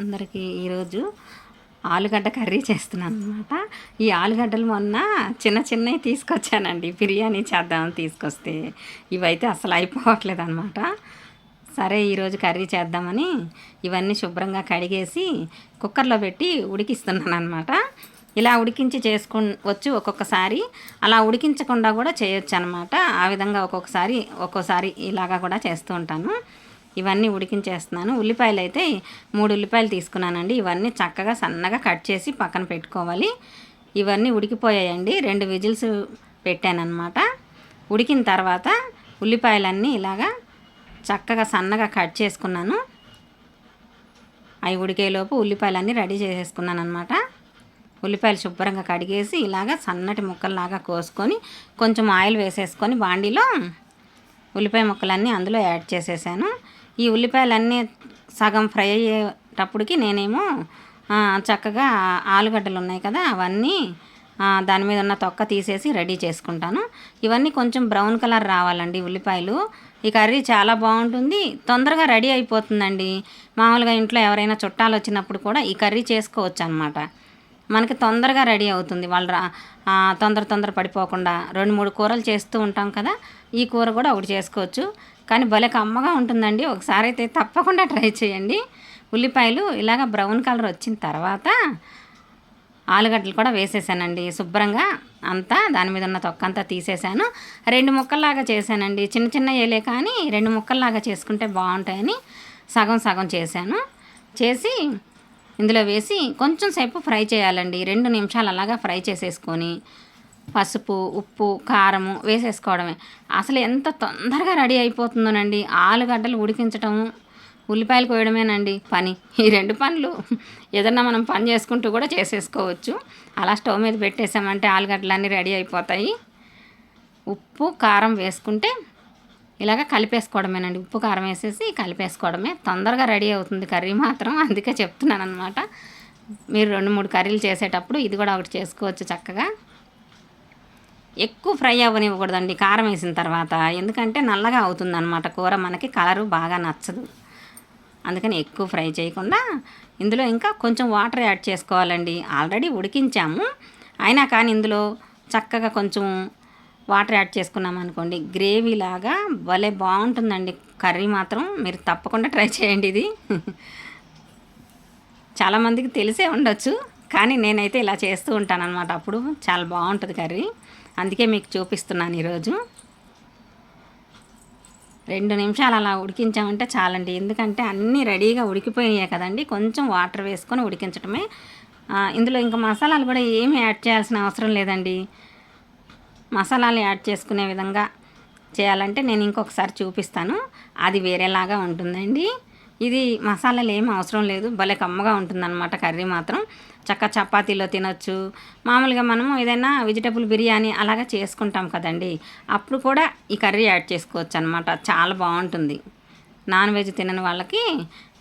అందరికీ ఈరోజు ఆలుగడ్డ కర్రీ చేస్తున్నాను అనమాట ఈ ఆలుగడ్డలు మొన్న చిన్న చిన్నవి తీసుకొచ్చానండి. బిర్యానీ చేద్దామని తీసుకొస్తే ఇవైతే అసలు అయిపోవట్లేదు అనమాట సరే ఈరోజు కర్రీ చేద్దామని ఇవన్నీ శుభ్రంగా కడిగేసి కుక్కర్లో పెట్టి ఉడికిస్తున్నాను అనమాట ఇలా ఉడికించి చేసుకు వచ్చు ఒక్కొక్కసారి. అలా ఉడికించకుండా కూడా చేయొచ్చు అనమాట ఆ విధంగా ఒక్కొక్కసారి ఒక్కోసారి ఇలాగా కూడా చేస్తూ ఉంటాను. ఇవన్నీ ఉడికించేస్తున్నాను. ఉల్లిపాయలు అయితే మూడు ఉల్లిపాయలు తీసుకున్నానండి. ఇవన్నీ చక్కగా సన్నగా కట్ చేసి పక్కన పెట్టుకోవాలి. ఇవన్నీ ఉడికిపోయాయండి. రెండు విజిల్స్ పెట్టానమాట ఉడికిన తర్వాత ఉల్లిపాయలన్నీ ఇలాగా చక్కగా సన్నగా కట్ చేసుకున్నాను. అవి ఉడికేలోపు ఉల్లిపాయలన్నీ రెడీ చేసేసుకున్నాను అనమాట ఉల్లిపాయలు శుభ్రంగా కడిగేసి ఇలాగ సన్నటి ముక్కల్లాగా కోసుకొని కొంచెం ఆయిల్ వేసేసుకొని బాండీలో ఉల్లిపాయ ముక్కలన్నీ అందులో యాడ్ చేసేసాను. ఈ ఉల్లిపాయలన్నీ సగం ఫ్రై అయ్యేటప్పటికి నేనేమో చక్కగా ఆలుగడ్డలు ఉన్నాయి కదా అవన్నీ దాని మీద ఉన్న తొక్క తీసేసి రెడీ చేసుకుంటాను. ఇవన్నీ కొంచెం బ్రౌన్ కలర్ రావాలండి ఉల్లిపాయలు. ఈ కర్రీ చాలా బాగుంటుంది. తొందరగా రెడీ అయిపోతుందండి. మామూలుగా ఇంట్లో ఎవరైనా చుట్టాలు వచ్చినప్పుడు కూడా ఈ కర్రీ చేసుకోవచ్చు అనమాట మనకి తొందరగా రెడీ అవుతుంది. వాళ్ళు తొందర తొందర పడిపోకుండా రెండు మూడు కూరలు చేస్తూ ఉంటాం కదా ఈ కూర కూడా ఒకటి చేసుకోవచ్చు. కానీ భలే కమ్మగా ఉంటుందండి. ఒకసారి అయితే తప్పకుండా ట్రై చేయండి. ఉల్లిపాయలు ఇలాగ బ్రౌన్ కలర్ వచ్చిన తర్వాత ఆలుగడ్డలు కూడా వేసేసానండి. శుభ్రంగా అంతా దాని మీద ఉన్న తొక్క అంతా తీసేసాను. రెండు ముక్కల్లాగా చేశానండి. చిన్న చిన్న ఏలే కానీ రెండు ముక్కల్లాగా చేసుకుంటే బాగుంటాయని సగం సగం చేశాను. చేసి ఇందులో వేసి కొంచెం సేపు ఫ్రై చేయాలండి. రెండు నిమిషాలు అలాగా ఫ్రై చేసేసుకొని పసుపు ఉప్పు కారము వేసేసుకోవడమే. అసలు ఎంత తొందరగా రెడీ అయిపోతుందోనండి. ఆలుగడ్డలు ఉడికించటము ఉల్లిపాయలు కోయడమేనండి పని. ఈ రెండు పనులు ఏదన్నా మనం పని చేసుకుంటూ కూడా చేసేసుకోవచ్చు. అలా స్టవ్ మీద పెట్టేసామంటే ఆలుగడ్డలన్నీ రెడీ అయిపోతాయి. ఉప్పు కారం వేసుకుంటే ఇలాగ కలిపేసుకోవడమేనండి. ఉప్పు కారం వేసేసి కలిపేసుకోవడమే. తొందరగా రెడీ అవుతుంది కర్రీ మాత్రం. అందుకే చెప్తున్నాను అనమాట మీరు రెండు మూడు కర్రీలు చేసేటప్పుడు ఇది కూడా ఒకటి చేసుకోవచ్చు చక్కగా. ఎక్కువ ఫ్రై అవ్వనివ్వకూడదండి కారం వేసిన తర్వాత. ఎందుకంటే నల్లగా అవుతుంది అనమాట కూర మనకి కలరు బాగా నచ్చదు. అందుకని ఎక్కువ ఫ్రై చేయకుండా ఇందులో ఇంకా కొంచెం వాటర్ యాడ్ చేసుకోవాలండి. ఆల్రెడీ ఉడికించాము. అయినా కానీ ఇందులో చక్కగా కొంచెం వాటర్ యాడ్ చేసుకున్నాం అనుకోండి గ్రేవీ లాగా భలే బాగుంటుందండి. కర్రీ మాత్రం మీరు తప్పకుండా ట్రై చేయండి ఇది. చాలామందికి తెలిసే ఉండొచ్చు కానీ నేనైతే ఇలా చేస్తూ ఉంటాను అనమాట అప్పుడు చాలా బాగుంటుంది కర్రీ. అందుకే మీకు చూపిస్తున్నాను ఈరోజు. రెండు నిమిషాలు అలా ఉడికించామంటే చాలండి. ఎందుకంటే అన్నీ రెడీగా ఉడికిపోయినాయి కదండి. కొంచెం వాటర్ వేసుకొని ఉడికించడమే ఇందులో ఇంకా మసాలాలు కూడా ఏమీ యాడ్ చేయాల్సిన అవసరం లేదండి. మసాలాలు యాడ్ చేసుకునే విధంగా చేయాలంటే నేను ఇంకొకసారి చూపిస్తాను. అది వేరేలాగా ఉంటుందండి. ఇది మసాలాలు ఏం అవసరం లేదు. భలే కమ్మగా ఉంటుందన్నమాట కర్రీ మాత్రం. చక్క చపాతీలో తినొచ్చు. మామూలుగా మనము ఏదైనా వెజిటబుల్ బిర్యానీ అలాగా చేసుకుంటాం కదండి. అప్పుడు కూడా ఈ కర్రీ యాడ్ చేసుకోవచ్చు అనమాట చాలా బాగుంటుంది. నాన్ వెజ్ తినని వాళ్ళకి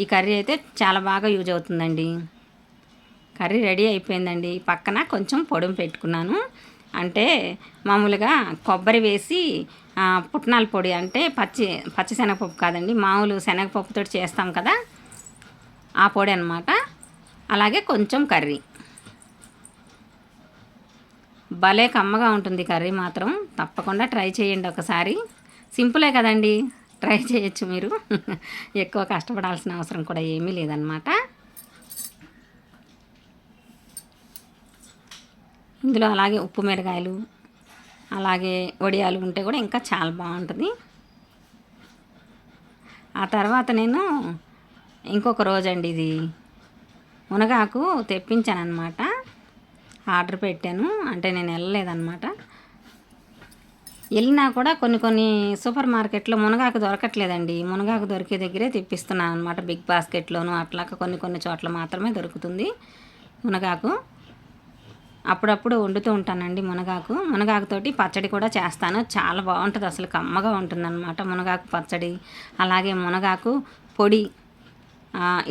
ఈ కర్రీ అయితే చాలా బాగా యూజ్ అవుతుందండి. కర్రీ రెడీ అయిపోయిందండి. పక్కన కొంచెం పొడుము పెట్టుకున్నాను. అంటే మామూలుగా కొబ్బరి వేసి పుట్నాల పొడి అంటే పచ్చి పచ్చి శనగపప్పు కాదండి. మామూలు శనగపప్పుతో చేస్తాం కదా. ఆ పొడి అనమాట అలాగే కొంచెం కర్రీ. భలే కమ్మగా ఉంటుంది కర్రీ మాత్రం. తప్పకుండా ట్రై చేయండి ఒకసారి. సింపులే కదండి. ట్రై చేయొచ్చు మీరు. ఎక్కువ కష్టపడాల్సిన అవసరం కూడా ఏమీ లేదనమాట ఇందులో అలాగే ఉప్పు మిరగాయలు అలాగే వడియాలు ఉంటే కూడా ఇంకా చాలా బాగుంటుంది. ఆ తర్వాత నేను ఇంకొక రోజు అండి ఇది. మునగాకు తెప్పించాను అనమాట ఆర్డర్ పెట్టాను. అంటే నేను వెళ్ళలేదన్నమాట. వెళ్ళినా కూడా కొన్ని కొన్ని సూపర్ మార్కెట్లో మునగాకు దొరకట్లేదండి. మునగాకు దొరికే దగ్గరే తెప్పిస్తున్నాను అనమాట బిగ్ బాస్కెట్లోను అట్లాగా కొన్ని కొన్ని చోట్ల మాత్రమే దొరుకుతుంది మునగాకు. అప్పుడప్పుడు వండుతూ ఉంటానండి మునగాకు. మునగాకుతోటి పచ్చడి కూడా చేస్తాను. చాలా బాగుంటుంది. అసలు కమ్మగా ఉంటుందన్నమాట మునగాకు పచ్చడి. అలాగే మునగాకు పొడి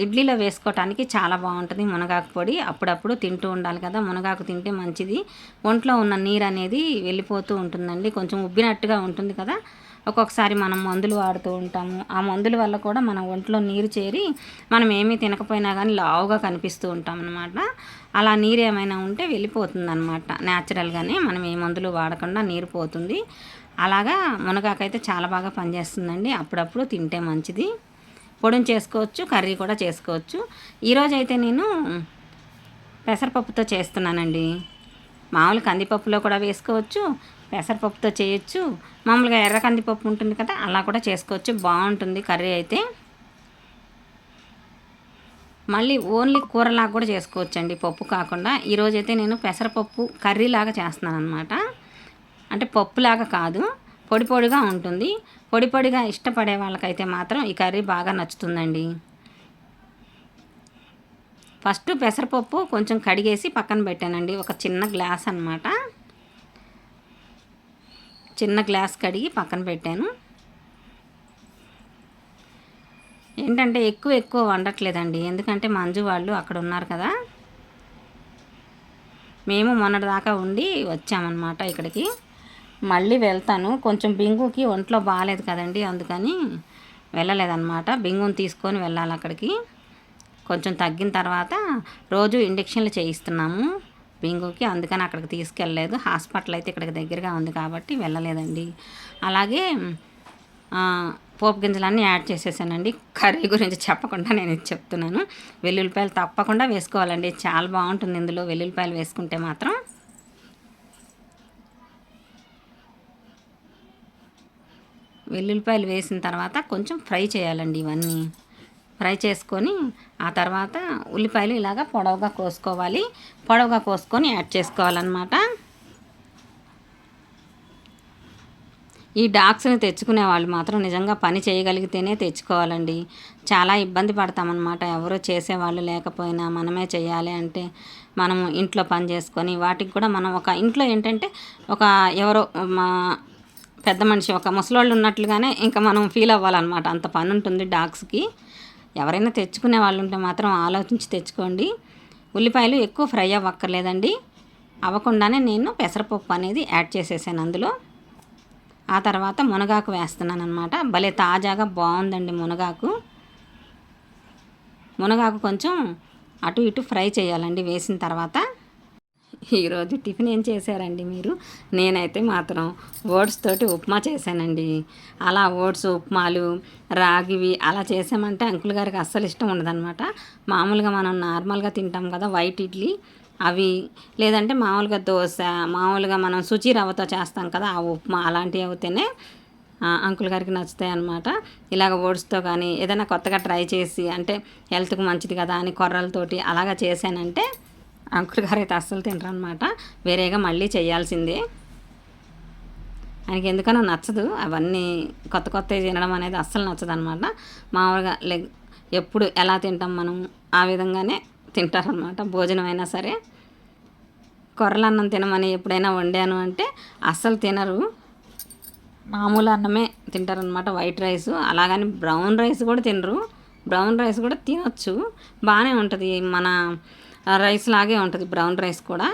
ఇడ్లీలో వేసుకోవటానికి చాలా బాగుంటుంది మునగాకు పొడి. అప్పుడప్పుడు తింటూ ఉండాలి కదా మునగాకు తింటే మంచిది. ఒంట్లో ఉన్న నీరు అనేది వెళ్ళిపోతూ ఉంటుందండి. కొంచెం ఉబ్బినట్టుగా ఉంటుంది కదా. ఒక్కొక్కసారి మనం మందులు వాడుతూ ఉంటాము. ఆ మందుల వల్ల కూడా మన ఒంట్లో నీరు చేరి మనం ఏమీ తినకపోయినా కానీ లావుగా కనిపిస్తూ ఉంటాం అనమాట అలా నీరు ఏమైనా ఉంటే వెళ్ళిపోతుంది అనమాట న్యాచురల్గానే మనం ఏ మందులు వాడకుండా నీరు పోతుంది. అలాగా మునగాకైతే చాలా బాగా పనిచేస్తుందండి. అప్పుడప్పుడు తింటే మంచిది. పొడిని చేసుకోవచ్చు కర్రీ కూడా చేసుకోవచ్చు. ఈరోజు అయితే నేను పెసరపప్పుతో చేస్తున్నానండి. మామూలు కందిపప్పులో కూడా వేసుకోవచ్చు పెసరపప్పుతో చేయొచ్చు. మామూలుగా ఎర్ర కందిపప్పు ఉంటుంది కదా అలా కూడా చేసుకోవచ్చు. బాగుంటుంది కర్రీ అయితే. మళ్ళీ ఓన్లీ కూరలాగా కూడా చేసుకోవచ్చు అండి పప్పు కాకుండా. ఈరోజైతే నేను పెసరపప్పు కర్రీలాగా చేస్తున్నాను అనమాట అంటే పప్పులాగా కాదు. పొడి పొడిగా ఉంటుంది. పొడి పొడిగా ఇష్టపడే వాళ్ళకైతే మాత్రం ఈ కర్రీ బాగా నచ్చుతుందండి. ఫస్ట్ పెసరపప్పు కొంచెం కడిగేసి పక్కన పెట్టానండి. ఒక చిన్న గ్లాస్ అనమాట చిన్న గ్లాస్ కడిగి పక్కన పెట్టాను. ఏంటంటే ఎక్కువ ఎక్కువ వండట్లేదండి. ఎందుకంటే మంజు వాళ్ళు అక్కడ ఉన్నారు కదా. మేము మొన్నటిదాకా ఉండి వచ్చామన్నమాట ఇక్కడికి. మళ్ళీ వెళ్తాను. కొంచెం బింగుకి ఒంట్లో బాగాలేదు కదండి అందుకని వెళ్ళలేదన్నమాట. బింగుని తీసుకొని వెళ్ళాలి అక్కడికి. కొంచెం తగ్గిన తర్వాత రోజు ఇంజక్షన్లు చేయిస్తున్నాము బింగుకి అందుకని అక్కడికి తీసుకెళ్ళలేదు. హాస్పిటల్ అయితే ఇక్కడికి దగ్గరగా ఉంది కాబట్టి వెళ్ళలేదండి. అలాగే పోపు గింజలన్నీ యాడ్ చేసేసానండి. కర్రీ గురించి చెప్పకుండా నేను ఇది చెప్తున్నాను. వెల్లుల్లిపాయలు తప్పకుండా వేసుకోవాలండి. చాలా బాగుంటుంది ఇందులో వెల్లుల్లిపాయలు వేసుకుంటే మాత్రం. వెల్లుల్లిపాయలు వేసిన తర్వాత కొంచెం ఫ్రై చేయాలండి ఇవన్నీ. ఫ్రై చేసుకొని ఆ తర్వాత ఉల్లిపాయలు ఇలాగ పొడవుగా కోసుకోవాలి. పొడవుగా కోసుకొని యాడ్ చేసుకోవాలన్నమాట. ఈ డాగ్స్ని తెచ్చుకునే వాళ్ళు మాత్రం నిజంగా పని చేయగలిగితేనే తెచ్చుకోవాలండి. చాలా ఇబ్బంది పడతామన్నమాట. ఎవరో చేసేవాళ్ళు లేకపోయినా మనమే చేయాలి అంటే మనం ఇంట్లో పని చేసుకొని వాటికి కూడా మనం ఒక ఇంట్లో ఏంటంటే ఒక ఎవరో మా పెద్ద మనిషి ఒక ముసలోళ్ళు ఉన్నట్లుగానే ఇంకా మనం ఫీల్ అవ్వాలన్నమాట. అంత పని ఉంటుంది డాగ్స్కి. ఎవరైనా తెచ్చుకునే వాళ్ళు ఉంటే మాత్రం ఆలోచించి తెచ్చుకోండి. ఉల్లిపాయలు ఎక్కువ ఫ్రై అవ్వక్కర్లేదండి. అవ్వకుండానే నేను పెసరపప్పు అనేది యాడ్ చేసేసాను అందులో. ఆ తర్వాత మునగాకు వేస్తున్నాను అనమాట భలే తాజాగా బాగుందండి మునగాకు. మునగాకు కొంచెం అటు ఇటు ఫ్రై చేయాలండి వేసిన తర్వాత. ఈరోజు టిఫిన్ ఏం చేశారండి మీరు? నేనైతే మాత్రం ఓట్స్ తోటి ఉప్మా చేశానండి. అలా ఓట్స్ ఉప్మాలు రాగివి అలా చేసామంటే అంకుల్ గారికి అస్సలు ఇష్టం ఉండదన్నమాట. మామూలుగా మనం నార్మల్గా తింటాం కదా వైట్ ఇడ్లీ. అవి లేదంటే మామూలుగా దోశ మామూలుగా మనం శుచి రవ్వతో చేస్తాం కదా ఆ ఉప్మా అలాంటివి అవుతేనే అంకుల్ గారికి నచ్చుతాయి అనమాట ఇలాగ ఓట్స్తో కానీ ఏదైనా కొత్తగా ట్రై చేసి అంటే హెల్త్కి మంచిది కదా అని కొర్రలతోటి అలాగా చేశానంటే అంకుల్ గారు అయితే అస్సలు తినరు అనమాట వేరేగా మళ్ళీ చేయాల్సిందే. ఆయనకి ఎందుకనో నచ్చదు. అవన్నీ కొత్త కొత్తవి తినడం అనేది అస్సలు నచ్చదు అనమాట మామూలుగా లెగ్ ఎప్పుడు ఎలా తింటాం మనం ఆ విధంగానే తింటారనమాట భోజనం అయినా సరే. కొర్రల అన్నం తినమని ఎప్పుడైనా వండాను అంటే అస్సలు తినరు. మామూలు అన్నమే తింటారనమాట వైట్ రైస్. అలాగని బ్రౌన్ రైస్ కూడా తినరు. బ్రౌన్ రైస్ కూడా తినొచ్చు. బాగానే ఉంటుంది. మన రైస్ లాగే ఉంటుంది బ్రౌన్ రైస్ కూడా.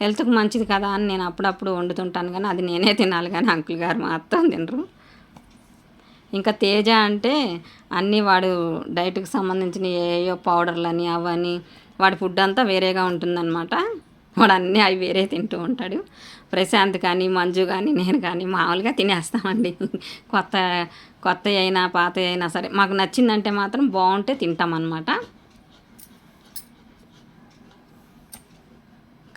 హెల్త్కి మంచిది కదా అని నేను అప్పుడప్పుడు వండుతుంటాను కానీ అది నేనే తినాలి కానీ అంకుల్ గారు మాత్రం తినరు. ఇంకా తేజ అంటే అన్నీ వాడు డైట్కి సంబంధించిన ఏయో పౌడర్లని అవని వాడి ఫుడ్ అంతా వేరేగా ఉంటుందన్నమాట. వాడు అన్నీ అవి వేరే తింటూ ఉంటాడు. ప్రశాంత్ కానీ మంజు కానీ నేను కానీ మామూలుగా తినేస్తామండి. కొత్త కొత్త అయినా పాత అయినా సరే. మాకు నచ్చిందంటే మాత్రం బాగుంటే తింటామన్నమాట.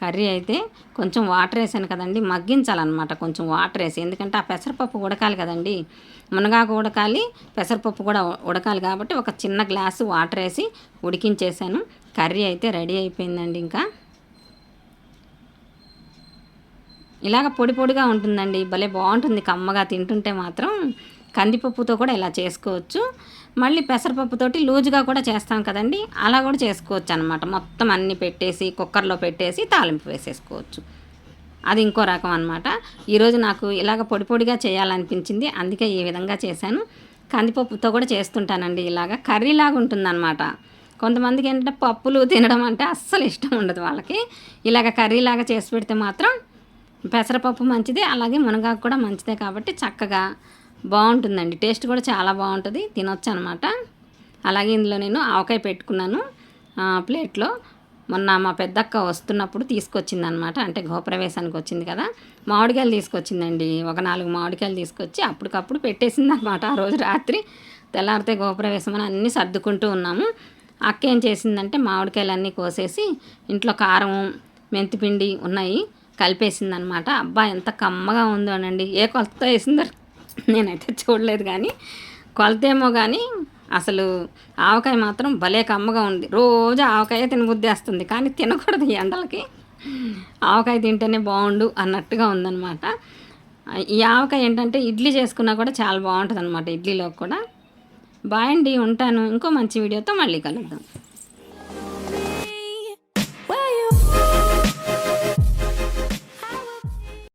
కర్రీ అయితే కొంచెం వాటర్ వేసాను కదండి మగ్గించాలన్నమాట కొంచెం వాటర్ వేసి. ఎందుకంటే ఆ పెసరపప్పు ఉడకాలి కదండి. మునగాకు ఉడకాలి పెసరపప్పు కూడా ఉడకాలి కాబట్టి ఒక చిన్న గ్లాసు వాటర్ వేసి ఉడికించేసాను. కర్రీ అయితే రెడీ అయిపోయిందండి ఇంకా. ఇలాగ పొడి పొడిగా ఉంటుందండి భలే బాగుంటుంది కమ్మగా తింటుంటే మాత్రం. కందిపప్పుతో కూడా ఇలా చేసుకోవచ్చు. మళ్ళీ పెసరపప్పుతోటి లూజుగా కూడా చేస్తాం కదండి. అలా కూడా చేసుకోవచ్చు అనమాట మొత్తం అన్నీ పెట్టేసి కుక్కర్లో పెట్టేసి తాలింపు వేసేసుకోవచ్చు. అది ఇంకో రకం అనమాట ఈరోజు నాకు ఇలాగ పొడి పొడిగా చేయాలనిపించింది. అందుకే ఈ విధంగా చేశాను. కందిపప్పుతో కూడా చేస్తుంటానండి ఇలాగ. కర్రీలాగా ఉంటుందన్నమాట. కొంతమందికి ఏంటంటే పప్పులు తినడం అంటే అస్సలు ఇష్టం ఉండదు వాళ్ళకి. ఇలాగ కర్రీలాగా చేసి పెడితే మాత్రం పెసరపప్పు మంచిదే అలాగే మునగాకు కూడా మంచిదే కాబట్టి చక్కగా బాగుంటుందండి. టేస్ట్ కూడా చాలా బాగుంటుంది. తినొచ్చు అనమాట అలాగే ఇందులో నేను ఆవకాయ పెట్టుకున్నాను. ప్లేట్లో. మొన్న మా పెద్దక్క వస్తున్నప్పుడు తీసుకొచ్చింది అనమాట అంటే గృహప్రవేశానికి వచ్చింది కదా. మామిడికాయలు తీసుకొచ్చిందండి. ఒక నాలుగు మామిడికాయలు తీసుకొచ్చి అప్పటికప్పుడు పెట్టేసింది అనమాట ఆ రోజు రాత్రి తెల్లారితే గృహప్రవేశం అని అన్నీ సర్దుకుంటూ ఉన్నాము. అక్క ఏం చేసిందంటే మామిడికాయలన్నీ కోసేసి ఇంట్లో కారం మెంతిపిండి ఉన్నాయి కలిపేసింది అనమాట అబ్బా ఎంత కమ్మగా ఉందో అనండి. ఏ కొలతతో వేసిందో నేనైతే చూడలేదు కానీ కొలతేమో కానీ అసలు ఆవకాయ మాత్రం భలే కమ్మగా ఉంది. రోజు ఆవకాయ తినబుద్దేస్తుంది కానీ తినకూడదు ఈ ఎండలకి. ఆవకాయ తింటేనే బాగుండు అన్నట్టుగా ఉందన్నమాట. ఈ ఆవకాయ ఏంటంటే ఇడ్లీ చేసుకున్నా కూడా చాలా బాగుంటుంది అనమాట ఇడ్లీలో కూడా. బాయ్ అండి ఉంటాను. ఇంకో మంచి వీడియోతో మళ్ళీ కలుద్దాం.